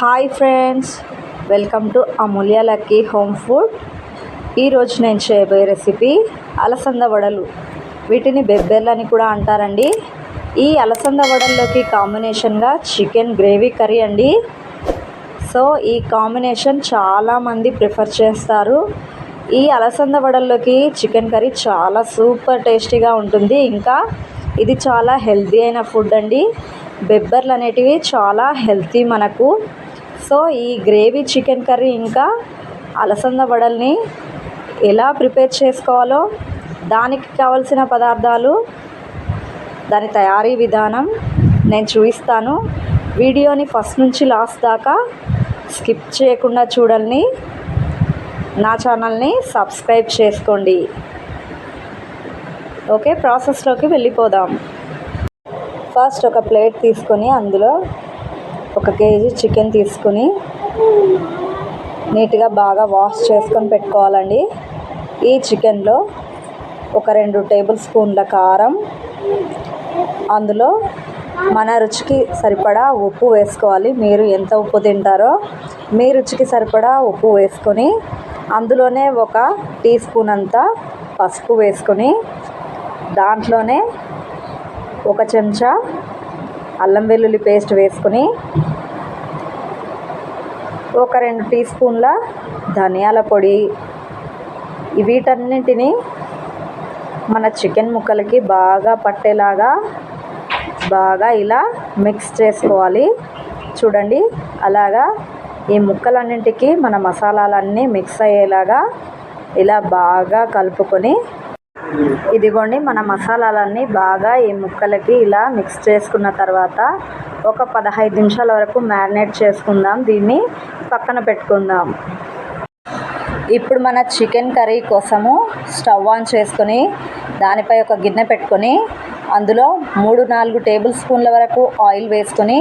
Hi friends welcome to Amulya lucky home food. ఈరోజు నేను చేయబోయే రెసిపీ అలసంద వడలు. వీటిని బెబ్బెర్లు అని కూడా అంటారండి. ఈ అలసంద వడల్లోకి కాంబినేషన్గా చికెన్ గ్రేవీ కర్రీ అండి. సో ఈ కాంబినేషన్ చాలామంది ప్రిఫర్ చేస్తారు. ఈ అలసంద వడల్లోకి చికెన్ కర్రీ చాలా సూపర్ టేస్టీగా ఉంటుంది. ఇంకా ఇది చాలా హెల్తీ అయిన ఫుడ్ అండి. బెబ్బర్లు అనేటివి చాలా హెల్తీ మనకు. సో ఈ గ్రేవీ చికెన్ కర్రీ ఇంకా అలసంద వడల్ని ఎలా ప్రిపేర్ చేసుకోవాలో దానికి కావలసిన పదార్థాలు దాని తయారీ విధానం నేను చూపిస్తాను వీడియోని ఫస్ట్ నుంచి లాస్ట్ దాకా స్కిప్ చేయకుండా చూడండి. నా ఛానల్ని సబ్స్క్రైబ్ చేసుకోండి. ఓకే ప్రాసెస్లోకి వెళ్ళిపోదాం. ఫస్ట్ ఒక ప్లేట్ తీసుకొని అందులో ఒక కేజీ చికెన్ తీసుకొని నీట్గా బాగా వాష్ చేసుకొని పెట్టుకోవాలండి. ఈ చికెన్లో ఒక రెండు టేబుల్ స్పూన్ల కారం అందులో మన రుచికి సరిపడా ఉప్పు వేసుకోవాలి. మీరు ఎంత ఉప్పు తింటారో మీ రుచికి సరిపడా ఉప్పు వేసుకొని అందులోనే ఒక టీ స్పూన్ అంతా పసుపు వేసుకొని దాంట్లోనే ఒక చెంచా అల్లం వెల్లుల్లి పేస్ట్ వేసుకొని ఒక రెండు టీ స్పూన్ల ధనియాల పొడి. వీటన్నింటిని మన చికెన్ ముక్కలకి బాగా పట్టేలాగా బాగా ఇలా మిక్స్ చేసుకోవాలి. చూడండి అలాగా ఈ ముక్కలన్నింటికి మన మసాలాలన్నీ మిక్స్ అయ్యేలాగా ఇలా బాగా కలుపుకొని ఇదిగోండి మన మసాలాలన్నీ బాగా ఈ ముక్కలకి ఇలా మిక్స్ చేసుకున్న తర్వాత ఒక పదహైదు నిమిషాల వరకు మ్యారినేట్ చేసుకుందాం. దీన్ని పక్కన పెట్టుకుందాం. ఇప్పుడు మన చికెన్ కర్రీ కోసము స్టవ్ ఆన్ చేసుకొని దానిపై ఒక గిన్నె పెట్టుకొని అందులో మూడు నాలుగు టేబుల్ స్పూన్ల వరకు ఆయిల్ వేసుకొని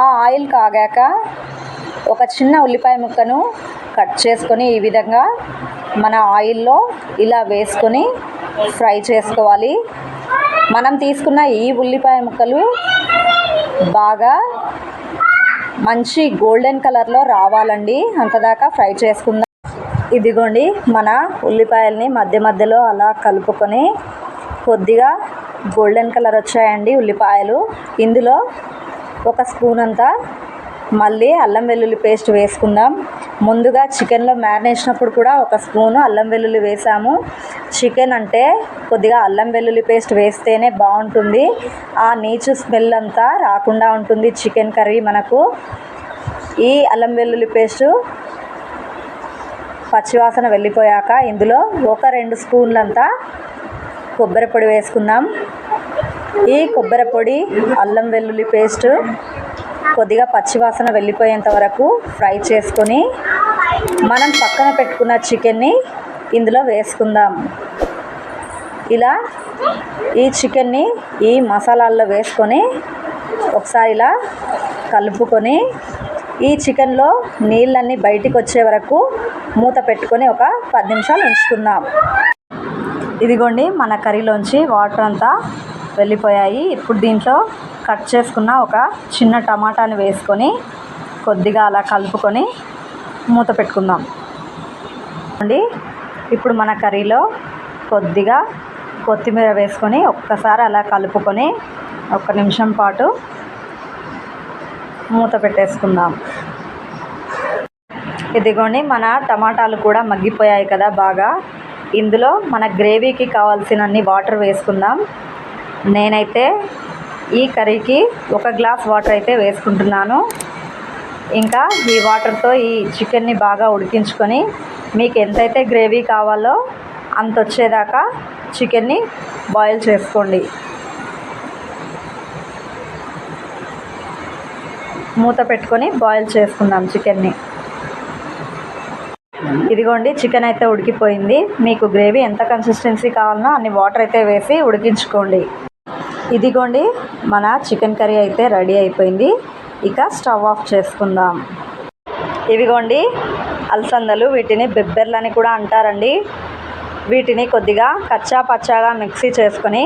ఆ ఆయిల్ కాగాక ఒక చిన్న ఉల్లిపాయ ముక్కను కట్ చేసుకొని ఈ విధంగా మన ఆయిల్లో ఇలా వేసుకొని ఫ్రై చేసుకోవాలి. మనం తీసుకున్న ఈ ఉల్లిపాయ ముక్కలు బాగా మంచి గోల్డెన్ కలర్లో రావాలండి. అంతదాకా ఫ్రై చేసుకుందాం. ఇదిగోండి మన ఉల్లిపాయల్ని మధ్య మధ్యలో అలా కలుపుకొని కొద్దిగా గోల్డెన్ కలర్ వచ్చాయండి ఉల్లిపాయలు. ఇందులో ఒక స్పూన్ అంతా మళ్ళీ అల్లం వెల్లుల్లి పేస్ట్ వేసుకుందాం. ముందుగా చికెన్లో మ్యారినేషన్ కూడా ఒక స్పూను అల్లం వెల్లుల్లి వేసాము. చికెన్ అంటే కొద్దిగా అల్లం వెల్లుల్లి పేస్ట్ వేస్తేనే బాగుంటుంది. ఆ నీచు స్మెల్ అంతా రాకుండా ఉంటుంది చికెన్ కర్రీ మనకు. ఈ అల్లం వెల్లుల్లి పేస్టు పచ్చివాసన వెళ్ళిపోయాక ఇందులో ఒక రెండు స్పూన్లంతా కొబ్బరి పొడి వేసుకుందాం. ఈ కొబ్బరి పొడి అల్లం వెల్లుల్లి పేస్ట్ కొద్దిగా పచ్చివాసన వెళ్ళిపోయేంత వరకు ఫ్రై చేసుకొని మనం పక్కన పెట్టుకున్న చికెన్ని ఇందులో వేసుకుందాం. ఇలా ఈ చికెన్ని ఈ మసాలాల్లో వేసుకొని ఒకసారి ఇలా కలుపుకొని ఈ చికెన్లో నీళ్ళన్నీ బయటికి వచ్చే వరకు మూత పెట్టుకొని ఒక పది నిమిషాలు ఉంచుకుందాం. ఇదిగోండి మన కర్రీలోంచి వాటర్ అంతా వెళ్ళిపోయాయి. ఇప్పుడు దీంట్లో కట్ చేసుకున్న ఒక చిన్న టమాటాని వేసుకొని కొద్దిగా అలా కలుపుకొని మూత పెట్టుకుందాం. అండి ఇప్పుడు మన కర్రీలో కొద్దిగా కొత్తిమీర వేసుకొని ఒక్కసారి అలా కలుపుకొని ఒక నిమిషం పాటు మూత పెట్టేసుకుందాం. ఇదిగోండి మన టమాటాలు కూడా మగ్గిపోయాయి కదా బాగా. ఇందులో మన గ్రేవీకి కావాల్సినన్ని వాటర్ వేసుకుందాం. నేనైతే ఈ కర్రీకి ఒక గ్లాస్ వాటర్ అయితే వేసుకుంటున్నాను. ఇంకా ఈ వాటర్తో ఈ చికెన్ని బాగా ఉడికించుకొని మీకు ఎంతైతే గ్రేవీ కావాలో అంత వచ్చేదాకా చికెన్ని బాయిల్ చేసుకోండి. మూత పెట్టుకొని బాయిల్ చేసుకుందాం చికెన్ని. ఇదిగోండి చికెన్ అయితే ఉడికిపోయింది. మీకు గ్రేవీ ఎంత కన్సిస్టెన్సీ కావాలనో అన్ని వాటర్ అయితే వేసి ఉడికించుకోండి. ఇదిగోండి మన చికెన్ కర్రీ అయితే రెడీ అయిపోయింది. ఇక స్టవ్ ఆఫ్ చేసుకుందాం. ఇవిగోండి అలసందలు వీటిని బెబ్బెర్లు అని కూడా అంటారండి. వీటిని కొద్దిగా కచ్చా పచ్చాగా మిక్సీ చేసుకొని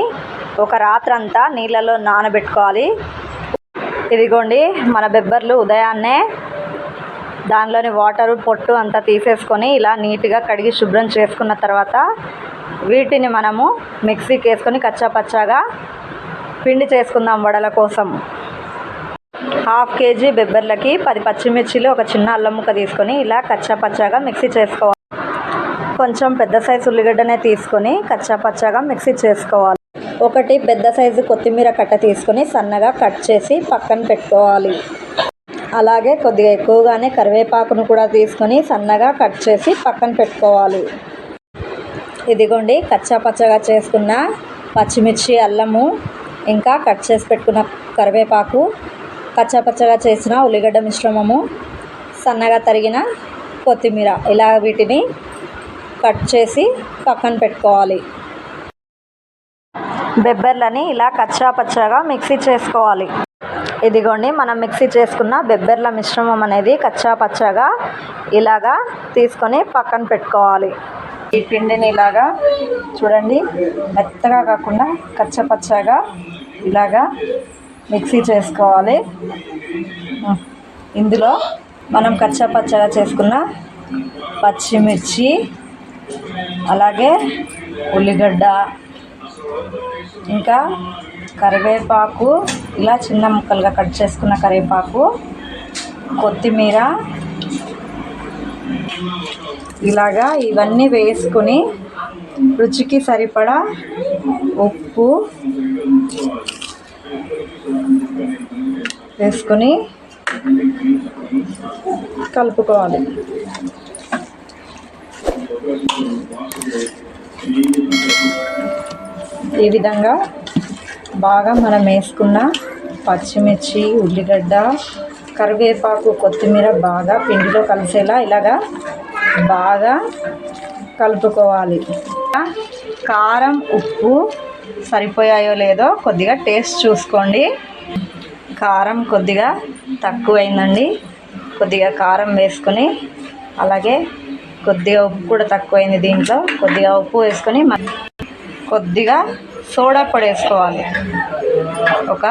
ఒక రాత్రంతా నీళ్ళలో నానబెట్టుకోవాలి. ఇదిగోండి మన బెబ్బర్లు ఉదయాన్నే దానిలోని వాటరు పొట్టు అంతా తీసేసుకొని ఇలా నీట్గా కడిగి శుభ్రం చేసుకున్న తర్వాత వీటిని మనము మిక్సీకి వేసుకొని కచ్చా పచ్చాగా పిండి చేసుకుందాం వడల కోసం. హాఫ్ కేజీ బెబ్బర్లకి పది పచ్చిమిర్చిలు ఒక చిన్న అల్లం ముక్క తీసుకొని ఇలా కచ్చా పచ్చాగా మిక్సీ చేసుకోవాలి. కొంచెం పెద్ద సైజు ఉల్లిగడ్డనే తీసుకొని కచ్చా పచ్చాగా మిక్సీ చేసుకోవాలి. ఒకటి పెద్ద సైజు కొత్తిమీర కట్ట తీసుకొని సన్నగా కట్ చేసి పక్కన పెట్టుకోవాలి. అలాగే కొద్దిగా ఎక్కువగానే కరివేపాకును కూడా తీసుకొని సన్నగా కట్ చేసి పక్కన పెట్టుకోవాలి. ఇదిగోండి కచ్చా పచ్చగా చేసుకున్న పచ్చిమిర్చి అల్లము ఇంకా కట్ చేసి పెట్టుకున్న కరివేపాకు. కచ్చా పచ్చగా చేసిన ఉల్లిగడ్డ మిశ్రమము సన్నగా తరిగిన కొత్తిమీర. ఇలా వీటిని కట్ చేసి పక్కన పెట్టుకోవాలి. బెబ్బర్లని ఇలా కచ్చా పచ్చగా మిక్సీ చేసుకోవాలి. ఇదిగోండి మనం మిక్సీ చేసుకున్న బెబ్బర్ల మిశ్రమం అనేది కచ్చా పచ్చగా ఇలాగా తీసుకొని పక్కన పెట్టుకోవాలి. ఈ పిండిని ఇలాగా చూడండి మెత్తగా కాకుండా కచ్చపచ్చగా ఇలాగా మిక్సీ చేసుకోవాలి. ఇందులో మనం కచ్చా పచ్చగా చేసుకున్న పచ్చిమిర్చి అలాగే ఉల్లిగడ్డ ఇంకా కరివేపాకు ఇలా చిన్న ముక్కలుగా కట్ చేసుకున్న కరివేపాకు కొత్తిమీర ఇలాగా ఇవన్నీ వేసుకుని రుచికి సరిపడా ఉప్పు వేసుకొని కలుపుకోవాలి. ఈ విధంగా బాగా మనం వేసుకున్న పచ్చిమిర్చి ఉల్లిగడ్డ కరివేపాకు కొత్తిమీర బాగా పిండిలో కలిసేలా ఇలాగా బాగా కలుపుకోవాలి. కారం ఉప్పు సరిపోయాయో లేదో కొద్దిగా టేస్ట్ చూసుకోండి. కారం కొద్దిగా తక్కువైందండి. కొద్దిగా కారం వేసుకొని అలాగే కొద్దిగా ఉప్పు కూడా తక్కువైంది దీంట్లో. కొద్దిగా ఉప్పు వేసుకొని కొద్దిగా సోడా పొడి వేసుకోవాలి. ఒక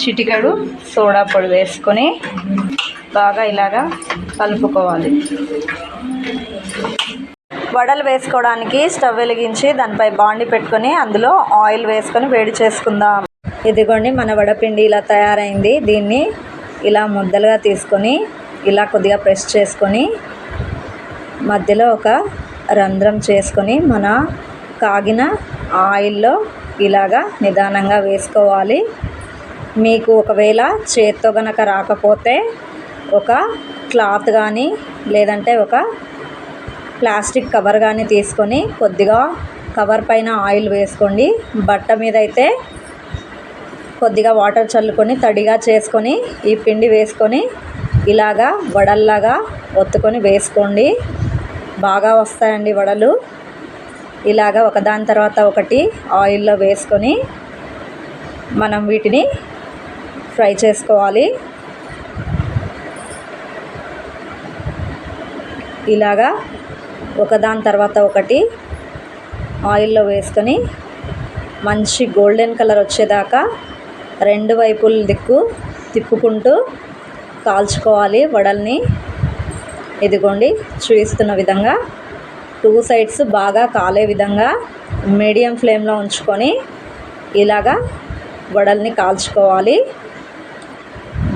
చిటికెడు సోడా పొడి వేసుకొని బాగా ఇలాగా కలుపుకోవాలి. వడలు వేసుకోవడానికి స్టవ్ వెలిగించి దానిపై బాండి పెట్టుకొని అందులో ఆయిల్ వేసుకొని వేడి చేసుకుందాం. ఇదిగోండి మన వడపిండి ఇలా తయారైంది. దీన్ని ఇలా ముద్దలుగా తీసుకొని ఇలా కొద్దిగా ప్రెస్ చేసుకొని మధ్యలో ఒక రంధ్రం చేసుకొని మన కాగిన ఆయిల్లో ఇలాగా నిదానంగా వేసుకోవాలి. మీకు ఒకవేళ చేత్తో గనక రాకపోతే ఒక క్లాత్ కానీ లేదంటే ఒక ప్లాస్టిక్ కవర్ కానీ తీసుకొని కొద్దిగా కవర్ పైన ఆయిల్ వేసుకోండి. బట్ట మీద అయితే కొద్దిగా వాటర్ చల్లుకొని తడిగా చేసుకొని ఈ పిండి వేసుకొని ఇలాగా వడల్లాగా ఒత్తుకొని వేసుకోండి. బాగా వస్తాయండి వడలు. ఇలాగా ఒకదాని తర్వాత ఒకటి ఆయిల్లో వేసుకొని మనం వీటిని ఫ్రై చేసుకోవాలి. ఇలాగా ఒకదాని తర్వాత ఒకటి ఆయిల్లో వేసుకొని మంచి గోల్డెన్ కలర్ వచ్చేదాకా రెండు వైపుల దిక్కు తిప్పుకుంటూ కాల్చుకోవాలి వడల్ని. ఇదిగోండి చూపిస్తున్న విధంగా టూ సైడ్స్ బాగా కాలే విధంగా మీడియం ఫ్లేమ్లో ఉంచుకొని ఇలాగా వడల్ని కాల్చుకోవాలి.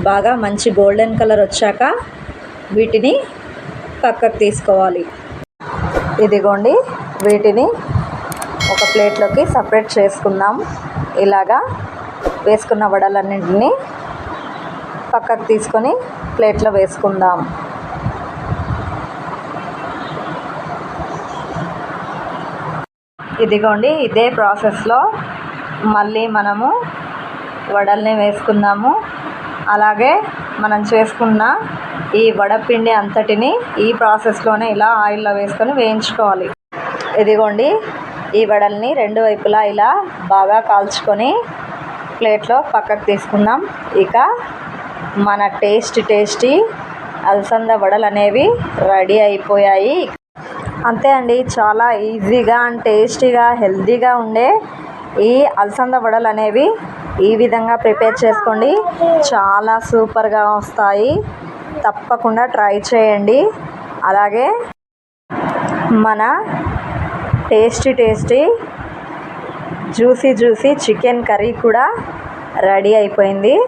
బాగా మంచి గోల్డెన్ కలర్ వచ్చాక వీటిని పక్కకు తీసుకోవాలి. ఇదిగోండి వీటిని ఒక ప్లేట్లోకి సపరేట్ చేసుకుందాం. ఇలాగా వేసుకున్న వడలన్నింటినీ పక్కకు తీసుకొని ప్లేట్లో వేసుకుందాం. ఇదిగోండి ఇదే ప్రాసెస్లో మళ్ళీ మనము వడల్ని వేసుకుందాము. అలాగే మనం చేసుకున్న ఈ వడపిండి అంతటిని ఈ ప్రాసెస్లోనే ఇలా ఆయిల్లో వేసుకొని వేయించుకోవాలి. ఇదిగోండి ఈ వడల్ని రెండు వైపులా ఇలా బాగా కాల్చుకొని ప్లేట్లో పక్కకు తీసుకుందాం. ఇక మన టేస్ట్ టేస్టీ అలసంద వడలు అనేవి రెడీ అయిపోయాయి. అంతే అండి చాలా ఈజీగా అండ్ టేస్టీగా హెల్తీగా ఉండే ఈ అలసంద వడలు అనేవి ఈ విధంగా ప్రిపేర్ చేసుకోండి. చాలా సూపర్గా వస్తాయి. తప్పకుండా ట్రై చేయండి. అలాగే మన tasty tasty juicy juicy chicken curry కూడా రెడీ అయిపోయింది.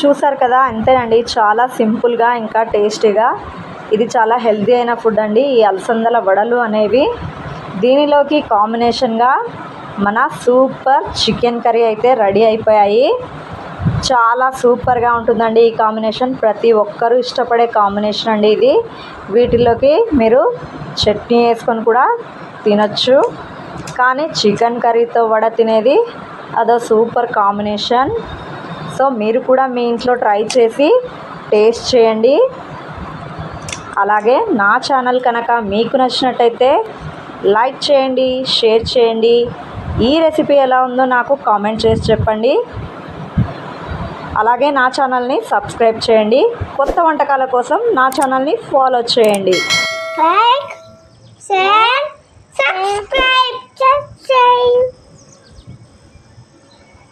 చూసారు కదా అంతేనండి. చాలా సింపుల్గా ఇంకా టేస్టీగా. ఇది చాలా హెల్తీ అయిన ఫుడ్ అండి. ఈ అలసందల వడలు అనేవి. దీనిలోకి కాంబినేషన్గా మన సూపర్ చికెన్ కర్రీ అయితే రెడీ అయిపోయాయి. చాలా సూపర్గా ఉంటుందండి ఈ కాంబినేషన్. ప్రతి ఒక్కరూ ఇష్టపడే కాంబినేషన్ అండి ఇది. వీటిలోకి మీరు చట్నీ వేసుకొని కూడా తినచ్చు. కానీ చికెన్ కర్రీతో వడ తినేది అదో సూపర్ కాంబినేషన్. సో మీరు కూడా మీ ఇంట్లో ట్రై చేసి టేస్ట్ చేయండి. అలాగే నా ఛానల్ కనుక మీకు నచ్చినట్టయితే లైక్ చేయండి షేర్ చేయండి. ఈ రెసిపీ ఎలా ఉందో నాకు కామెంట్ చేసి చెప్పండి. అలాగే నా ఛానల్ని సబ్స్క్రైబ్ చేయండి. కొత్త వంటకాల కోసం నా ఛానల్ని ఫాలో చేయండి. లైక్ షేర్ సబ్స్క్రైబ్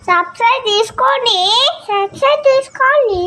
సబ్స్క్రైబ్ తీసుకోండి సబ్స్క్రైబ్ తీసుకోండి.